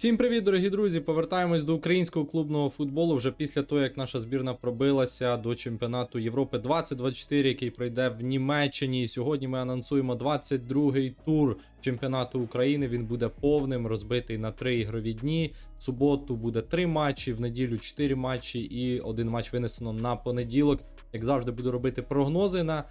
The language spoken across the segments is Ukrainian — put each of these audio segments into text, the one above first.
Всім привіт, дорогі друзі! Повертаємось до українського клубного футболу вже після того, як наша збірна пробилася до чемпіонату Європи 2024, який пройде в Німеччині. І сьогодні ми анонсуємо 22-й тур чемпіонату України. Він буде повним, розбитий на три ігрові дні. В суботу буде три матчі, в неділю чотири матчі і один матч винесено на понеділок. Як завжди, буду робити прогнози на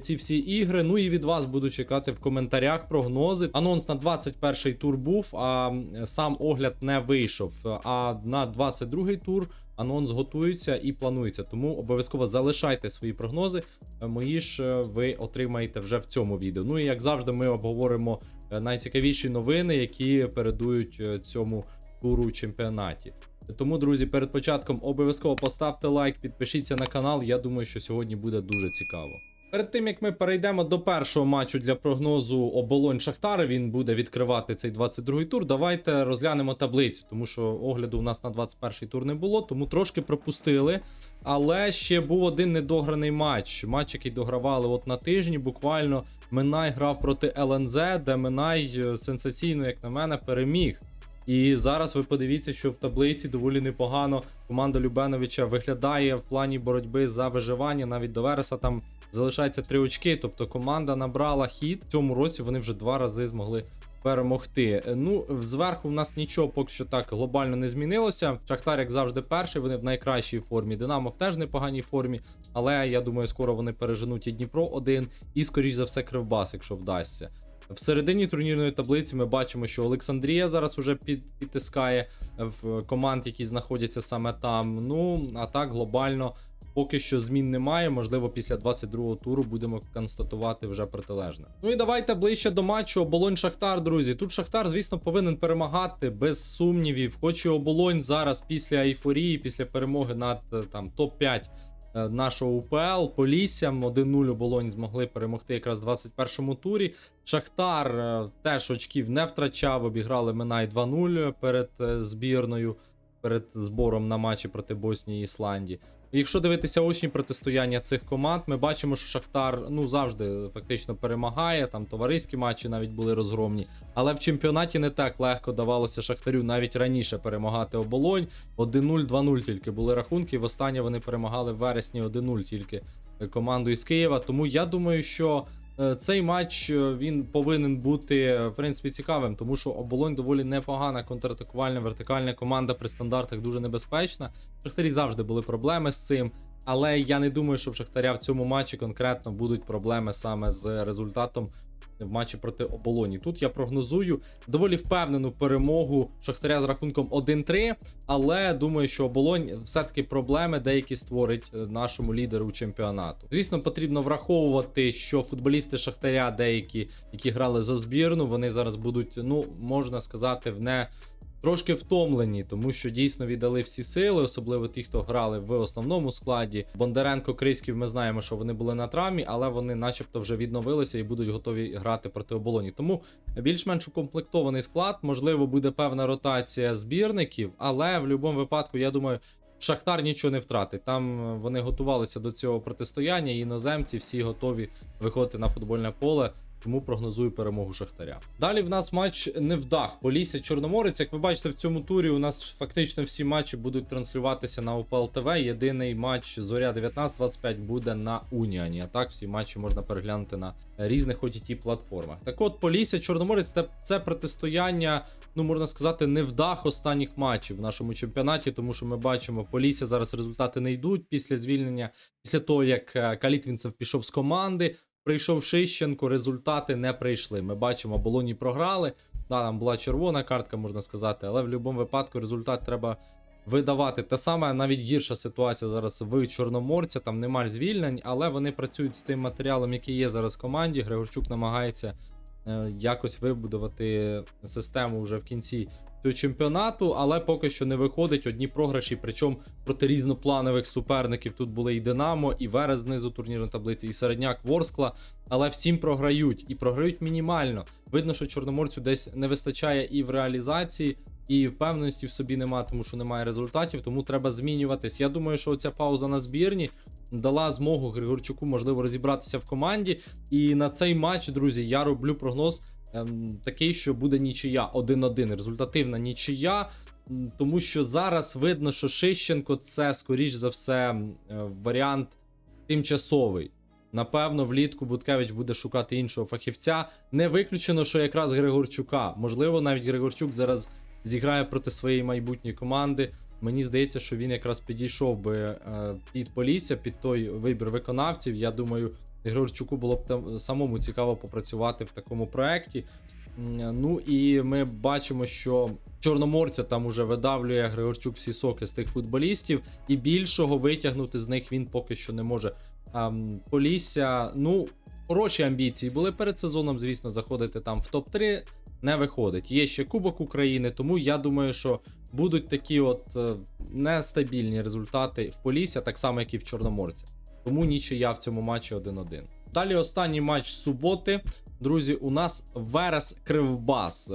ці всі ігри. Ну і від вас буду чекати в коментарях прогнози. Анонс на 21-й тур був, а сам огляд не вийшов. А на 22-й тур анонс готується і планується. Тому обов'язково залишайте свої прогнози. Е, Мої ж е, ви отримаєте вже в цьому відео. Ну і як завжди, ми обговоримо е, найцікавіші новини, які передують е, цьому туру чемпіонаті. Тому, друзі, перед початком обов'язково поставте лайк, підпишіться на канал. Я думаю, що сьогодні буде дуже цікаво. Перед тим як ми перейдемо до першого матчу для прогнозу оболонь Шахтар, він буде відкривати цей 22-й тур. Давайте розглянемо таблицю, тому що огляду у нас на 21-й тур не було, тому трошки пропустили. Але ще був один недограний матч. Матч, який догравали от на тижні. Буквально Минай грав проти ЛНЗ, де Минай е, сенсаційно, як на мене, переміг. І зараз ви подивіться, що в таблиці доволі непогано команда Любеновича виглядає в плані боротьби за виживання. Навіть до Вереса там залишається три очки. Тобто команда набрала хід. В цьому році вони вже два рази змогли перемогти. Е, Ну, зверху в нас нічого поки що так глобально не змінилося. Шахтар, як завжди, перший, вони в найкращій формі. Динамо в теж непоганій формі, але я думаю, скоро вони переженуть і Дніпро один, і скоріш за все Кривбас, якщо вдасться. В середині турнірної таблиці ми бачимо, що Олександрія зараз уже підтискає в команд, які знаходяться саме там. Ну, а так глобально поки що змін немає. Можливо, після 22-го туру будемо констатувати вже протилежне. Ну і давайте ближче до матчу оболонь Шахтар, друзі. Тут Шахтар, звісно, повинен перемагати без сумнівів. Хоч і оболонь зараз після ейфорії, після перемоги над е, там топ-5 е, нашого УПЛ Поліссям 1-0 оболонь змогли перемогти якраз в 21-му турі. Шахтар е, теж очків не втрачав, обіграли Минай 2-0 перед збірною, перед збором на матчі проти Боснії і Ісландії. І Якщо дивитися очні протистояння цих команд, ми бачимо, що Шахтар ну завжди фактично перемагає. Там товариські матчі навіть були розгромні. Але в чемпіонаті не так легко давалося Шахтарю навіть раніше перемагати оболонь. 1-0, 2-0 тільки були рахунки. Востаннє вони перемагали в вересні 1-0 тільки команду із Києва. Тому я думаю, що цей матч е, він повинен бути е, в принципі цікавим, тому що оболонь доволі непогана контратакувальна вертикальна команда при стандартах дуже небезпечна. В Шахтарі завжди були проблеми з цим. Але я не думаю, що в Шахтаря в цьому матчі конкретно будуть проблеми саме з результатом в матчі проти оболоні. Тут я прогнозую доволі впевнену перемогу Шахтаря з рахунком 1-3, але думаю, що оболонь все-таки проблеми деякі створить е, нашому лідеру чемпіонату. Звісно, потрібно враховувати, що футболісти Шахтаря, деякі, які грали за збірну, вони зараз будуть, ну можна сказати, в не. Трошки втомлені, тому що дійсно віддали всі сили, особливо ті, хто грали в основному складі. Бондаренко, Криськів, ми знаємо, що вони були на травмі, але вони, начебто, вже відновилися і будуть готові грати проти оболоні. Тому більш-менш укомплектований склад, можливо, буде певна ротація збірників, але в будь-якому випадку, я думаю. Шахтар нічого не втратить. Там вони готувалися до цього протистояння, і іноземці всі готові виходити на футбольне поле. Тому прогнозую перемогу Шахтаря. Далі в нас матч невдах. Полісся Чорноморець. Як ви бачите, в цьому турі у нас фактично всі матчі будуть транслюватися на УПЛ ТВ. Єдиний матч Зоря 1925 буде на Уніані. А так всі матчі можна переглянути на різних OTT платформах. Так от Полісся Чорноморець це, протистояння, ну можна сказати, невдах останніх матчів в нашому чемпіонаті, тому що ми бачимо, в Полісся зараз результати не йдуть після звільнення, після того як е, Калітвінцев пішов з команди. Прийшов Шищенко, результати не прийшли. Ми бачимо, Болоні програли. Да, там була червона картка, можна сказати, але в будь-якому випадку результат треба видавати. Та саме навіть гірша ситуація зараз в Чорноморця, там немає звільнень, але вони працюють з тим матеріалом, який є зараз в команді. Григорчук намагається е, якось вибудувати систему вже в кінці чемпіонату, але поки що не виходить одні програші, причому проти різнопланових суперників. Тут були і Динамо, і Верес знизу турнірної таблиці, і середняк Ворскла. Але всім програють і програють мінімально. Видно, що чорноморцю десь не вистачає і в реалізації, і впевненості в собі немає, тому що немає результатів, тому треба змінюватись. Я думаю, що ця пауза на збірні дала змогу Григорчуку, можливо, розібратися в команді. І на цей матч, друзі, я роблю прогноз ем, такий, що буде нічия 1-1, результативна нічия. Тому що зараз видно, що Шищенко це, скоріш за все, е, варіант тимчасовий. Напевно, влітку Буткевич буде шукати іншого фахівця. Не виключено, що якраз Григорчука. Можливо, навіть Григорчук зараз зіграє проти своєї майбутньої команди. Мені здається, що він якраз підійшов би е, під Полісся, під той вибір виконавців. Я думаю, Григорчуку було б там самому цікаво попрацювати в такому проєкті. Ну і ми бачимо, що Чорноморця там уже видавлює Григорчук всі соки з тих футболістів, і більшого витягнути з них він поки що не може. Ам, Полісся, ну, хороші амбіції були перед сезоном, звісно, заходити там в топ-3 не виходить. Є ще Кубок України, тому я думаю, що будуть такі от е, нестабільні результати в Полісся, так само, як і в Чорноморці. Тому нічия в цьому матчі 1-1. Далі останній матч суботи. Друзі, у нас Верес Кривбас.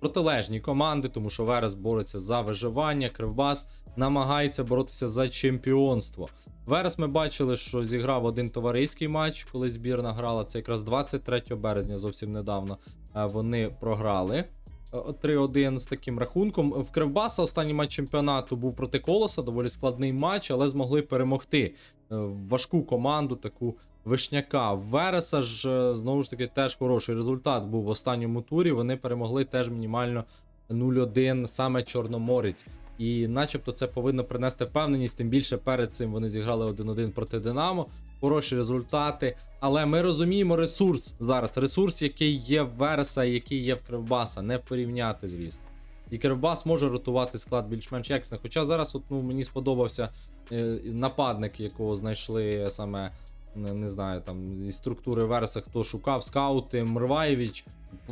Протилежні команди, тому що Верес бореться за виживання. Кривбас намагається боротися за чемпіонство. Верес ми бачили, що зіграв один товариський матч, коли збірна грала. Це якраз 23 березня, зовсім недавно. е, Вони програли. Е, 3-1 з таким рахунком. В Кривбаса останній матч чемпіонату був проти Колоса, доволі складний матч, але змогли перемогти е, важку команду, таку Вишняка. Вереса ж е, знову ж таки теж хороший результат був в останньому турі. Вони перемогли теж мінімально 0-1 саме Чорноморець. І начебто це повинно принести впевненість, тим більше перед цим вони зіграли 1-1 проти Динамо. Хороші результати. Але ми розуміємо ресурс зараз. Ресурс, який є в Вереса, який є в Кривбаса, не порівняти, звісно. І Кривбас може ротувати склад більш-менш якісно. Хоча зараз от, ну, мені сподобався е, нападник, якого знайшли саме, не, знаю, там із структури Вереса, хто шукав, скаути, Мрваєвич.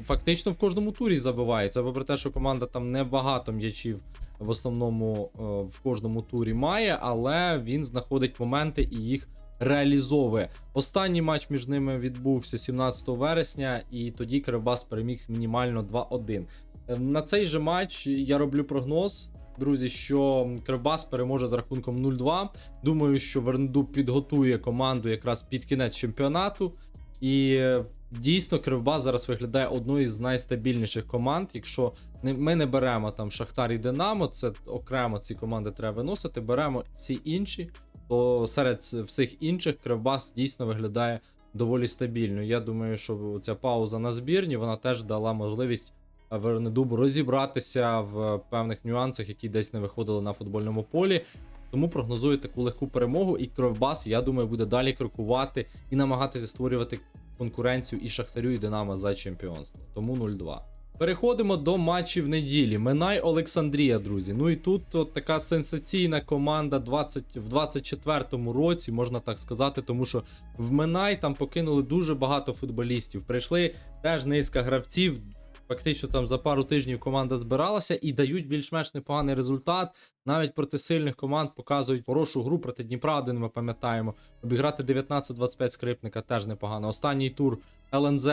Фактично в кожному турі забивається. Попри те, що команда там небагато м'ячів в основному е, в кожному турі має, але він знаходить моменти і їх реалізовує. Останній матч між ними відбувся 17 вересня, і тоді Кривбас переміг мінімально 2-1. Е, На цей же матч я роблю прогноз. Друзі, що Кривбас переможе з рахунком 0-2. Думаю, що Верндуб підготує команду якраз під кінець чемпіонату. І е, дійсно Кривбас зараз виглядає одною з найстабільніших команд. Якщо ми не беремо там Шахтар і Динамо, це окремо ці команди треба виносити. Беремо всі інші, то серед всіх інших Кривбас дійсно виглядає доволі стабільно. Я думаю, що ця пауза на збірні вона теж дала можливість е, Вернедубу розібратися в певних нюансах, які десь не виходили на футбольному полі. Тому прогнозую таку легку перемогу, і Кривбас, я думаю, буде далі крокувати і намагатися створювати конкуренцію і Шахтарю, і Динамо за чемпіонство. Тому 0-2. Переходимо до матчів неділі. Минай Олександрія, друзі. Ну і тут от така сенсаційна команда 20, в 24-му році, можна так сказати, тому що в Минай там покинули дуже багато футболістів. Прийшли теж низка гравців. Фактично там за пару тижнів команда збиралася і дають більш-менш непоганий результат. Навіть проти сильних команд показують хорошу гру проти Дніпра, один ми пам'ятаємо. Обіграти 19-25 скрипника теж непогано. Останній тур ЛНЗ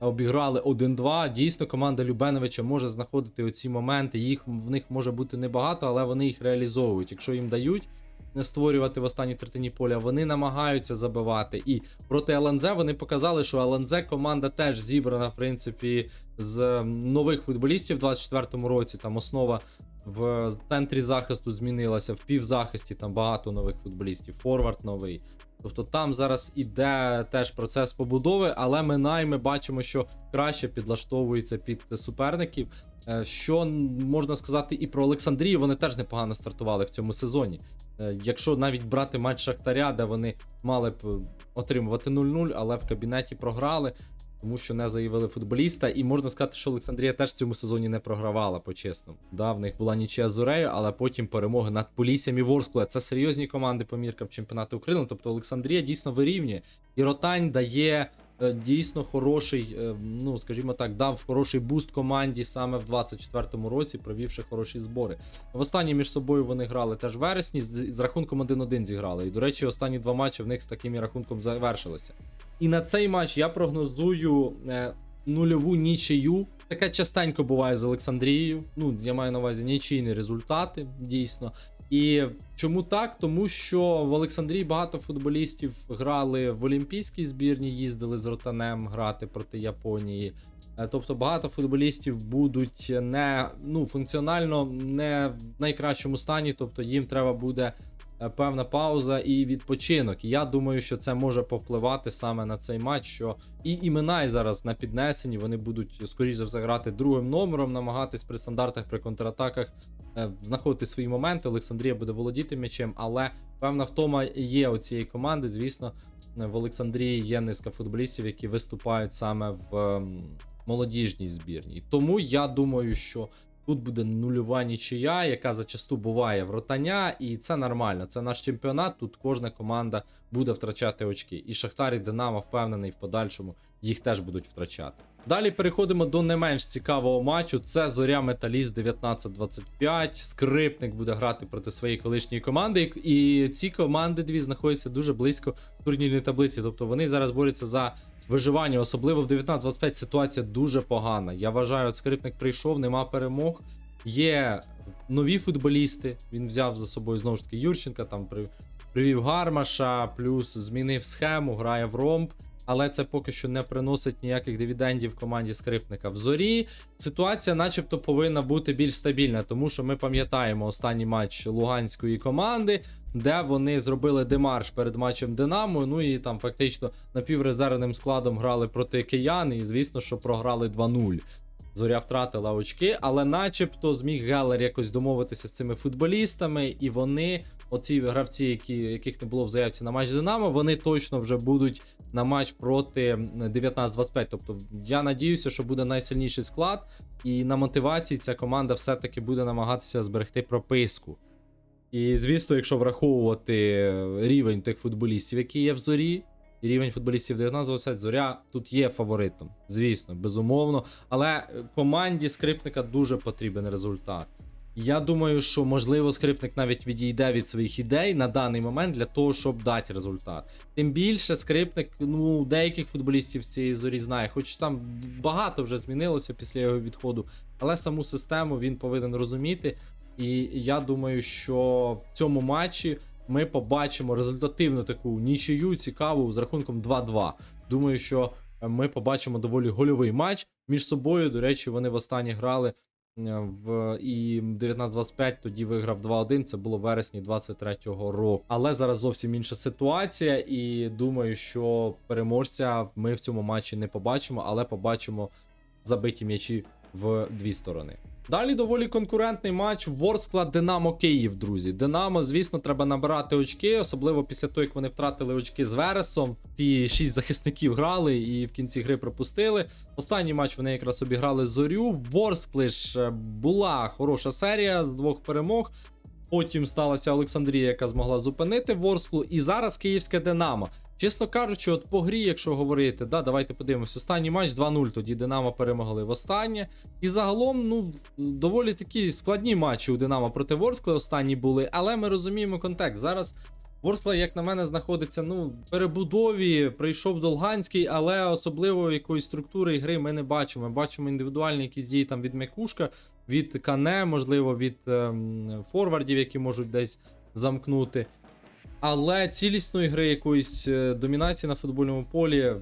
обіграли 1-2. Дійсно, команда Любеновича може знаходити оці моменти. Їх в них може бути небагато, але вони їх реалізовують. Якщо їм дають створювати в останній третині поля, вони намагаються забивати. І проти ЛНЗ вони показали, що ЛНЗ команда теж зібрана, в принципі, з нових футболістів в 24-му році. Там основа в центрі захисту змінилася, в півзахисті там багато нових футболістів, форвард новий. Тобто там зараз іде теж процес побудови, але ми бачимо, що краще підлаштовується під суперників. Е, Що можна сказати і про Олександрію, вони теж непогано стартували в цьому сезоні. Е, Якщо навіть брати матч Шахтаря, де вони мали б е, отримувати 0-0, але в кабінеті програли, тому що не заявили футболіста. І можна сказати, що Олександрія теж в цьому сезоні не програвала по-чесному. Да, в них була нічия з Зорею, але потім перемоги над Поліссям і Ворсклою. Це серйозні команди по міркам чемпіонату України. Тобто Олександрія дійсно вирівнює. І Ротань дає дійсно хороший, е, ну скажімо так, дав хороший буст команді саме в 24-му році, провівши хороші збори. В останні між собою вони грали теж вересні, з, з рахунком 1-1 зіграли. І, до речі, останні два матчі в них з таким рахунком завершилися. І на цей матч я прогнозую е, нульову нічию. Таке частенько буває з Олександрією. Ну, я маю на увазі нічийні результати, дійсно. І чому так? Тому що в Олександрії багато футболістів грали в Олімпійській збірні, їздили з Ротанем грати проти Японії. Е, Тобто багато футболістів будуть не ну, функціонально не в найкращому стані, тобто їм треба буде певна пауза і відпочинок. Я думаю, що це може повпливати саме на цей матч. Що і імена зараз на піднесенні вони будуть скоріш за все грати другим номером, намагатись при стандартах, при контратаках е, знаходити свої моменти. Олександрія буде володіти м'ячем, але певна втома є у цієї команди. Звісно, в Олександрії є низка футболістів, які виступають саме в молодіжній збірній. Тому я думаю, що тут буде нульова нічия, яка зачасту буває в ротання, і це нормально. Це наш чемпіонат. Тут кожна команда буде втрачати очки. І Шахтар і Динамо впевнений в подальшому їх теж будуть втрачати. Далі переходимо до не менш цікавого матчу. Це Зоря Металіст 19-25. Скрипник буде грати проти своєї колишньої команди. І ці команди дві знаходяться дуже близько турнірній таблиці. Тобто вони зараз борються за виживання. Особливо в 19-25 ситуація дуже погана. Я вважаю, скрипник прийшов, нема перемог. Є нові футболісти. Він взяв за собою знову ж таки Юрченка, там при- привів Гармаша, плюс змінив схему, грає в ромб. Але це поки що не приносить ніяких дивідендів команді скрипника. В зорі ситуація, начебто, повинна бути більш стабільна, тому що ми пам'ятаємо останній матч луганської команди, де вони зробили демарш перед матчем Динамо. Ну і там фактично напіврезервним складом грали проти киян, і звісно, що програли 2-0. Зоря втратила очки, але начебто зміг Гелер якось домовитися з цими футболістами, і вони, оці гравці, які, яких не було в заявці на матч Динамо, вони точно вже будуть на матч проти 19-25. Тобто я надіюся, що буде найсильніший склад, і на мотивації ця команда все-таки буде намагатися зберегти прописку. І звісно, якщо враховувати рівень тих футболістів, які є в зорі, і рівень футболістів 19-20, зоря тут є фаворитом. Звісно, безумовно. Але команді скрипника дуже потрібен результат. Я думаю, що можливо скрипник навіть відійде від своїх ідей на даний момент для того, щоб дати результат. Тим більше скрипник, ну, деяких футболістів з цієї зорі знає, хоч там багато вже змінилося після його відходу, але саму систему він повинен розуміти. І я думаю, що в цьому матчі ми побачимо результативну таку нічию цікаву з рахунком 2-2. Думаю, що ми побачимо доволі гольовий матч. Між собою, до речі, вони востаннє грали е, в і 19-25 тоді виграв 2-1. Це було вересні 23-го року. Але зараз зовсім інша ситуація, і думаю, що переможця ми в цьому матчі не побачимо, але побачимо забиті м'ячі в дві сторони. Далі доволі конкурентний матч Ворскла Динамо Київ, друзі. Динамо, звісно, треба набирати очки, особливо після того, як вони втратили очки з Вересом. Ті шість захисників грали і в кінці гри пропустили. Останній матч вони якраз обіграли зорю. В Ворскли ж е, була хороша серія з двох перемог. Потім сталася Олександрія, яка змогла зупинити Ворсклу. І зараз київське Динамо. Чесно кажучи, от по грі, якщо говорити, да, давайте подивимось. Останній матч 2-0, тоді Динамо перемогли в останнє. І загалом, ну, доволі такі складні матчі у Динамо проти Ворскли останні були, але ми розуміємо контекст. Зараз Ворскла, як на мене, знаходиться ну, в перебудові, прийшов Долганський, але особливо якоїсь структури і гри ми не бачимо. Ми бачимо індивідуальні якісь дії там від Мекушка, від Кане, можливо, від ем, форвардів, які можуть десь замкнути. Але цілісної гри якоїсь е, домінації на футбольному полі,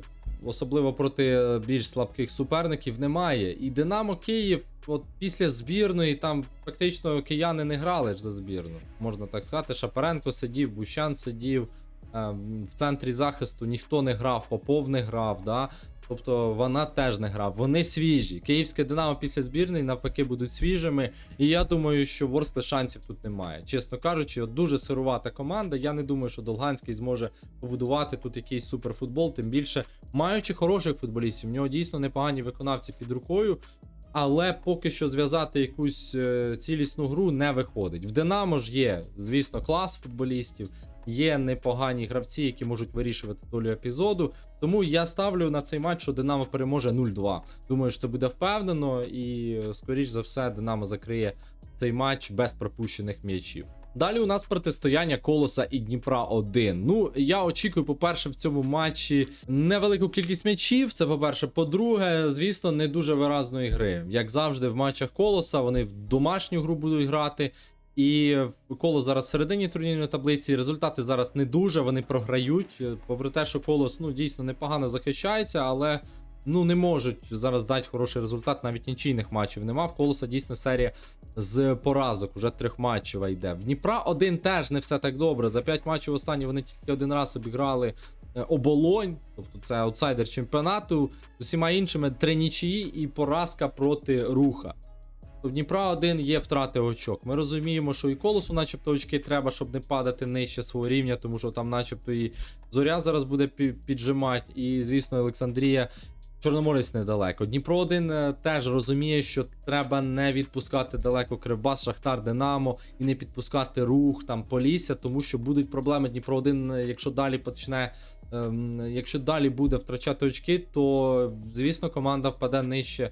особливо проти е, більш слабких суперників, немає. І Динамо Київ, от після збірної, там фактично кияни не грали ж за збірну. Можна так сказати. Шапаренко сидів, Бущан сидів. ем, В центрі захисту ніхто не грав, Попов не грав. Да? Тобто вона теж не грав. Вони свіжі. Київське Динамо після збірної навпаки будуть свіжими. І я думаю, що Ворскли шансів тут немає. Чесно кажучи, от дуже сирувата команда. Я не думаю, що Долганський зможе побудувати тут якийсь суперфутбол. Тим більше, маючи хороших футболістів, в нього дійсно непогані виконавці під рукою. Але поки що зв'язати якусь е, цілісну гру не виходить. В Динамо ж є, звісно, клас футболістів, є непогані гравці, які можуть вирішувати долю епізоду. Тому я ставлю на цей матч, що Динамо переможе 0-2. Думаю, що це буде впевнено, і скоріш за все, Динамо закриє цей матч без пропущених м'ячів. Далі у нас протистояння Колоса і Дніпра 1. Ну, я очікую, по-перше, в цьому матчі невелику кількість м'ячів. Це по-перше. По-друге, звісно, не дуже виразної гри. Як завжди, в матчах Колоса вони в домашню гру будуть грати. І коло зараз всередині турнірної таблиці. Результати зараз не дуже, вони програють. Попри те, що колос ну, дійсно непогано захищається, але ну, не можуть зараз дати хороший результат. Навіть нічийних матчів нема. В колоса дійсно серія з поразок, уже трьохматчева йде. В Дніпра один теж не все так добре. За 5 матчів останні вони тільки один раз обіграли е, оболонь, тобто це аутсайдер чемпіонату. З усіма іншими три нічиї і поразка проти руха. В Дніпра один є втрати очок. Ми розуміємо, що і колосу, начебто, очки треба, щоб не падати нижче свого рівня, тому що там, начебто, і зоря зараз буде піджимати, і, звісно, Олександрія. Чорноморець недалеко. Дніпро 1 е, теж розуміє, що треба не відпускати далеко Кривбас, Шахтар, Динамо і не підпускати рух там Полісся, тому що будуть проблеми. Дніпро 1 е, якщо далі почне, ем, якщо далі буде втрачати очки, то звісно команда впаде нижче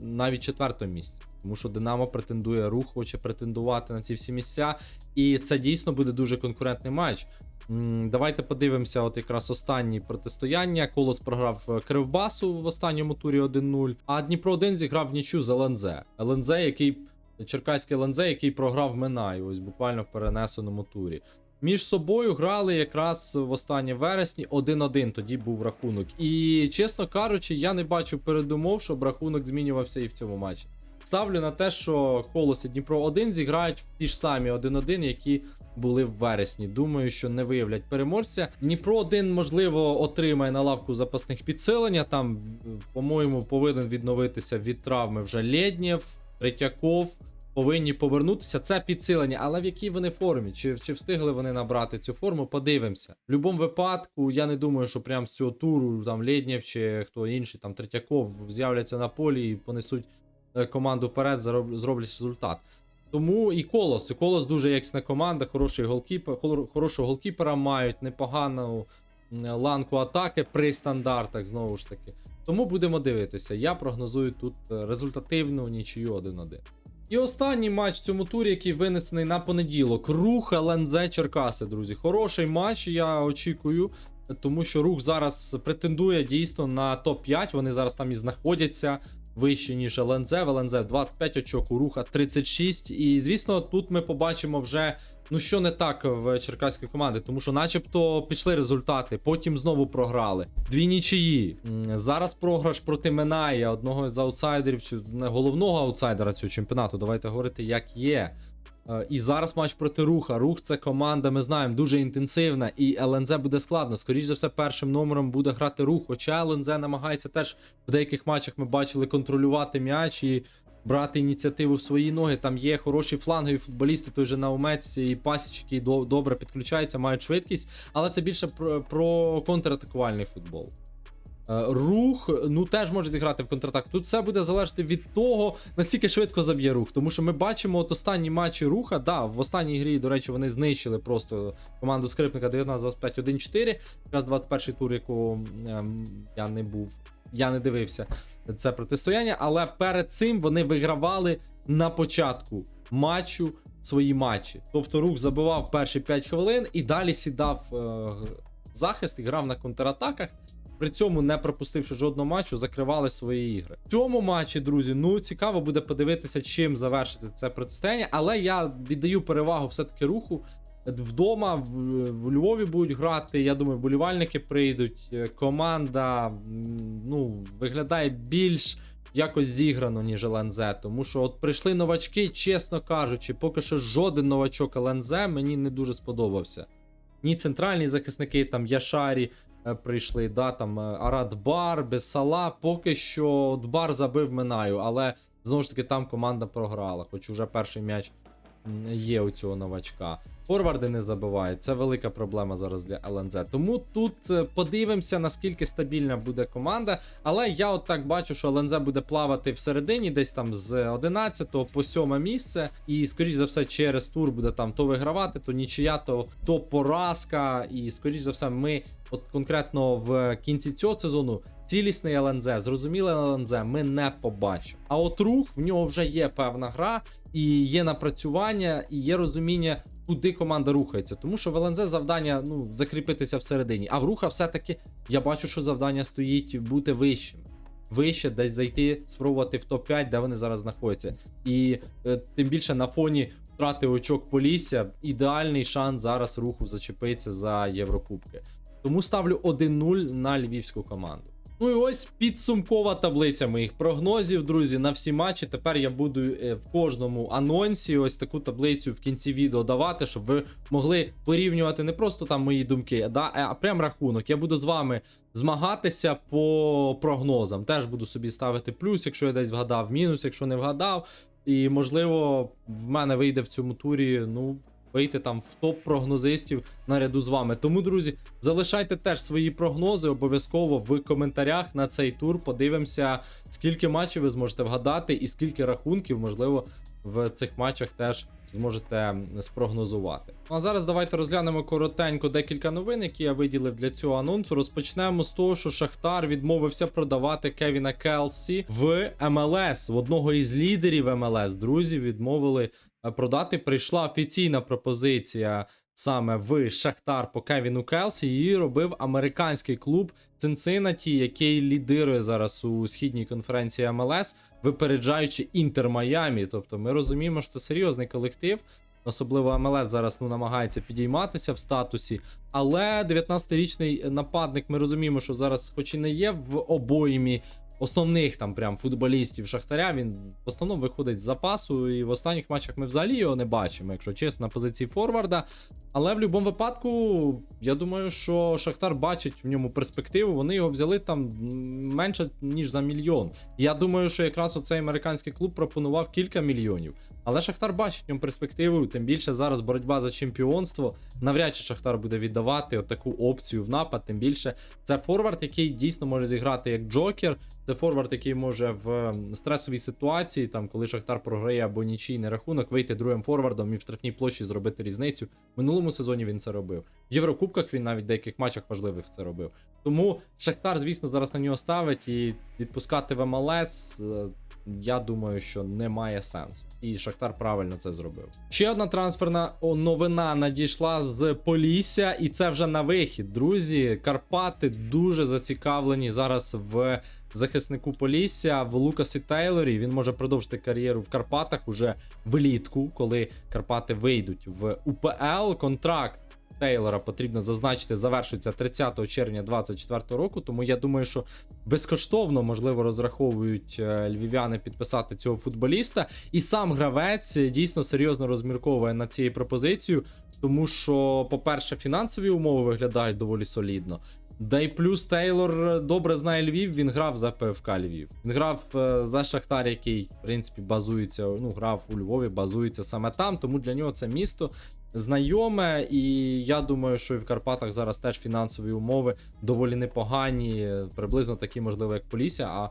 навіть четвертого місця. Тому що Динамо претендує, рух хоче претендувати на ці всі місця, і це дійсно буде дуже конкурентний матч. Давайте подивимося, от якраз останні протистояння. Колос програв е, Кривбасу в останньому турі 1-0, а Дніпро 1 зіграв в нічю з ЛНЗ. ЛНЗ, який Черкаський ЛНЗ, який програв Минаю, ось буквально в перенесеному турі. Між собою грали якраз в останнє вересні 1-1, тоді був рахунок. І чесно кажучи, я не бачу передумов, щоб рахунок змінювався і в цьому матчі. Ставлю на те, що Колос і Дніпро 1 зіграють в ті ж самі 1-1, які були в вересні. Думаю, що не виявлять переможця. Дніпро 1, можливо, отримає на лавку запасних підсилення. Там, по-моєму, повинен відновитися від травми вже Лєднєв, Третьяков. Повинні повернутися. Це підсилення, але в якій вони формі? Чи, чи встигли вони набрати цю форму? Подивимося. В будь-якому випадку, я не думаю, що прям з цього туру там Лєднєв чи хто інший, там Третьяков з'являться на полі і понесуть команду вперед, зроблять результат. Тому і колос. І колос дуже якісна команда, хороший голкіпер, хор- хорошого голкіпера мають, непогану ланку атаки при стандартах, знову ж таки. Тому будемо дивитися. Я прогнозую тут е, результативну нічию 1-1. І останній матч в цьому турі, який винесений на понеділок. Рух ЛНЗ Черкаси, друзі. Хороший матч, я очікую. Тому що рух зараз претендує дійсно на топ-5. Вони зараз там і знаходяться вище, ніж ЛНЗ. В ЛНЗ 25 очок, у руха 36. І звісно, тут ми побачимо вже. Ну, що не так в черкаської команди, тому що, начебто, пішли результати, потім знову програли. Дві нічиї. Зараз програш проти Минає, одного з аутсайдерів, чи головного аутсайдера цього чемпіонату. Давайте говорити, як є. Е, І зараз матч проти руха. Рух це команда, ми знаємо, дуже інтенсивна, і ЛНЗ буде складно. Скоріше за все, першим номером буде грати рух. Хоча ЛНЗ намагається теж в деяких матчах ми бачили контролювати м'яч і брати ініціативу в свої ноги. Там є хороші флангові футболісти, той же Наумець і Пасіч, які добре підключаються, мають швидкість, але це більше про, про контратакувальний футбол. Е, Рух, ну теж може зіграти в контратак. Тут все буде залежати від того, наскільки швидко заб'є рух. Тому що ми бачимо от останні матчі руха. Да, в останній грі, до речі, вони знищили просто команду скрипника 19-25-1-4. Якраз 21 тур, яку ем, я не був. Я не дивився це протистояння, але перед цим вони вигравали на початку матчу свої матчі. Тобто рух забивав перші 5 хвилин і далі сідав е, захист і грав на контратаках. При цьому, не пропустивши жодного матчу, закривали свої ігри. В цьому матчі, друзі, ну цікаво буде подивитися, чим завершиться це протистояння. Але я віддаю перевагу все-таки руху. Вдома в, в Львові будуть грати. Я думаю, болівальники прийдуть. Е, Команда ну, виглядає більш якось зіграно, ніж ЛНЗ. Тому що от прийшли новачки, чесно кажучи, поки що жоден новачок ЛНЗ мені не дуже сподобався. Ні центральні захисники, там Яшарі прийшли, да, там е, Арат Бар, Бесала. Поки що Бар забив Минаю, але знову ж таки там команда програла, хоч уже перший м'яч є у цього новачка. Форварди не забивають. Це велика проблема зараз для ЛНЗ. Тому тут е, подивимося, наскільки стабільна буде команда. Але я от так бачу, що ЛНЗ буде плавати всередині, десь там з 11 по 7 місце. І, скоріш за все, через тур буде там то вигравати, то нічия, то, то поразка. І, скоріш за все, ми. От конкретно в кінці цього сезону цілісний ЛНЗ, зрозуміле ЛНЗ, ми не побачимо. А от рух в нього вже є певна гра, і є напрацювання, і є розуміння, куди команда рухається. Тому що в ЛНЗ завдання ну, закріпитися всередині. А в руха все-таки я бачу, що завдання стоїть бути вищим. Вище десь зайти, спробувати в топ-5, де вони зараз знаходяться. І е, тим більше на фоні втрати очок Полісся, ідеальний шанс зараз руху зачепитися за Єврокубки. Тому ставлю 1-0 на львівську команду. Ну і ось підсумкова таблиця моїх прогнозів, друзі, на всі матчі. Тепер я буду е, в кожному анонсі ось таку таблицю в кінці відео давати, щоб ви могли порівнювати не просто там мої думки, да, а прям рахунок. Я буду з вами змагатися по прогнозам. Теж буду собі ставити плюс, якщо я десь вгадав, мінус, якщо не вгадав. І можливо, в мене вийде в цьому турі, ну. Вийти там в топ прогнозистів наряду з вами. Тому, друзі, залишайте теж свої прогнози обов'язково в коментарях на цей тур. Подивимося, скільки матчів ви зможете вгадати, і скільки рахунків, можливо, в цих матчах теж зможете спрогнозувати. Ну а зараз давайте розглянемо коротенько декілька новин, які я виділив для цього анонсу. Розпочнемо з того, що Шахтар відмовився продавати Кевіна Келсі в МЛС. В одного із лідерів МЛС, друзі, відмовили продати. Прийшла офіційна пропозиція саме в Шахтар по Кевіну Келсі. Її робив американський клуб Цинциннаті, який лідирує зараз у східній конференції МЛС, випереджаючи Інтер Майамі. Тобто ми розуміємо, що це серйозний колектив. Особливо МЛС зараз ну, намагається підійматися в статусі. Але 19-річний нападник, ми розуміємо, що зараз, хоч і не є в обоймі основних там прям футболістів Шахтаря, він в основному виходить з запасу. І в останніх матчах ми взагалі його не бачимо, якщо чесно, на позиції Форварда. Але в будь-якому випадку, я думаю, що Шахтар бачить в ньому перспективу. Вони його взяли там менше ніж за мільйон. Я думаю, що якраз оцей американський клуб пропонував кілька мільйонів. Але Шахтар бачить в ньому перспективу, тим більше зараз боротьба за чемпіонство. Навряд чи Шахтар буде віддавати таку опцію в напад. Тим більше це форвард, який дійсно може зіграти як Джокер. Це форвард, який може в стресовій ситуації, там коли Шахтар програє або нічийний рахунок, вийти другим форвардом і в штрафній площі зробити різницю. В минулому сезоні він це робив. В Єврокубках він навіть в деяких матчах важливих це робив. Тому Шахтар, звісно, зараз на нього ставить і відпускати в МЛС. Я думаю, що немає сенсу. І Шахтар правильно це зробив. Ще одна трансферна новина надійшла з Полісся, і це вже на вихід. Друзі, Карпати дуже зацікавлені зараз в захиснику Полісся в Лукасі Тейлорі. Він може продовжити кар'єру в Карпатах уже влітку, коли Карпати вийдуть в УПЛ. Контракт Тейлора потрібно зазначити, завершується 30 червня 2024 року. Тому я думаю, що безкоштовно можливо розраховують е, львів'яни підписати цього футболіста. І сам гравець е, дійсно серйозно розмірковує над цією пропозицією, тому що, по-перше, фінансові умови виглядають доволі солідно. Да й плюс Тейлор добре знає Львів, він грав за ПФК Львів. Він грав е, за Шахтар, який, в принципі, базується, ну, грав у Львові, базується саме там, тому для нього це місто знайоме, і я думаю, що і в Карпатах зараз теж фінансові умови доволі непогані, приблизно такі, можливо, як Полісся, а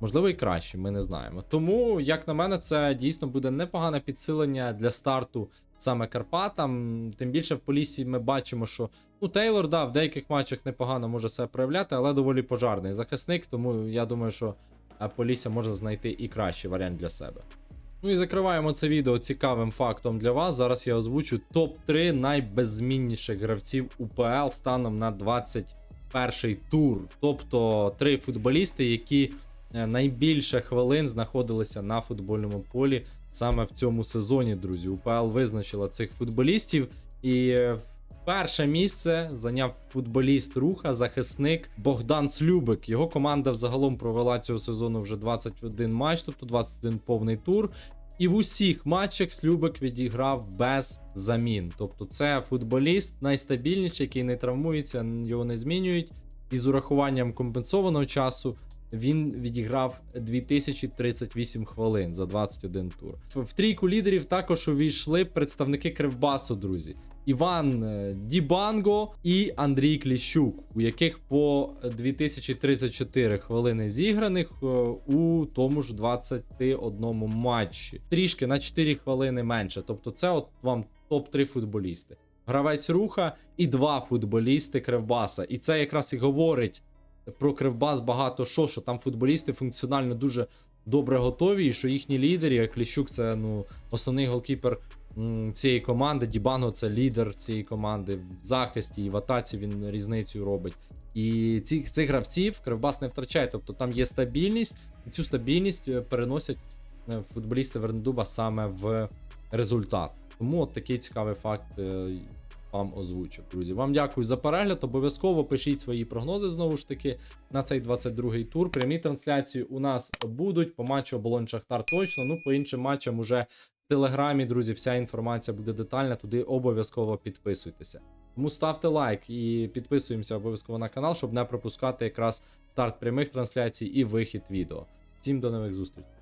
можливо і кращі, ми не знаємо. Тому, як на мене, це дійсно буде непогане підсилення для старту саме Карпатам. Тим більше в Поліссі ми бачимо, що ну Тейлор да, в деяких матчах непогано може себе проявляти, але доволі пожарний захисник, тому я думаю, що е, Полісся може знайти і кращий варіант для себе. Ну і закриваємо це відео цікавим фактом для вас. Зараз я озвучу топ-3 найбеззмінніших гравців УПЛ станом на 21 тур. Тобто три футболісти, які е, найбільше хвилин знаходилися на футбольному полі саме в цьому сезоні, друзі. УПЛ визначила цих футболістів. І е, перше місце зайняв футболіст руха, захисник Богдан Слюбик. Його команда взагалом провела цього сезону вже 21 матч, тобто 21 повний тур. І в усіх матчах Слюбик відіграв без замін. Тобто, це футболіст найстабільніший, який не травмується, його не змінюють. І з урахуванням компенсованого часу він відіграв 2038 хвилин за 21 тур. В- трійку лідерів також увійшли представники Кривбасу, друзі. Іван е, Дібанго і Андрій Кліщук, у яких по 2034 хвилини зіграних е, у тому ж 21 матчі. Трішки на 4 хвилини менше. Тобто, це от вам топ-3 футболісти. Гравець руха і два футболісти Кривбаса. І це якраз і говорить про Кривбас багато що, що там футболісти функціонально дуже добре готові, і що їхні лідери, Кліщук це ну, основний голкіпер цієї команди. Дібанго це лідер цієї команди. В захисті і в атаці він різницю робить. І цих, цих гравців Кривбас не втрачає. Тобто там є стабільність, і цю стабільність е, переносять е, футболісти Вернедуба саме в результат. Тому от такий цікавий факт е, вам озвучив, друзі. Вам дякую за перегляд. Обов'язково пишіть свої прогнози знову ж таки на цей 22-й тур. Прямі трансляції у нас будуть по матчу оболонь Шахтар точно. Ну, по іншим матчам уже в телеграмі, друзі, вся інформація буде детальна. Туди обов'язково підписуйтеся. Тому ставте лайк і підписуємося обов'язково на канал, щоб не пропускати якраз старт прямих трансляцій і вихід відео. Всім до нових зустрічей.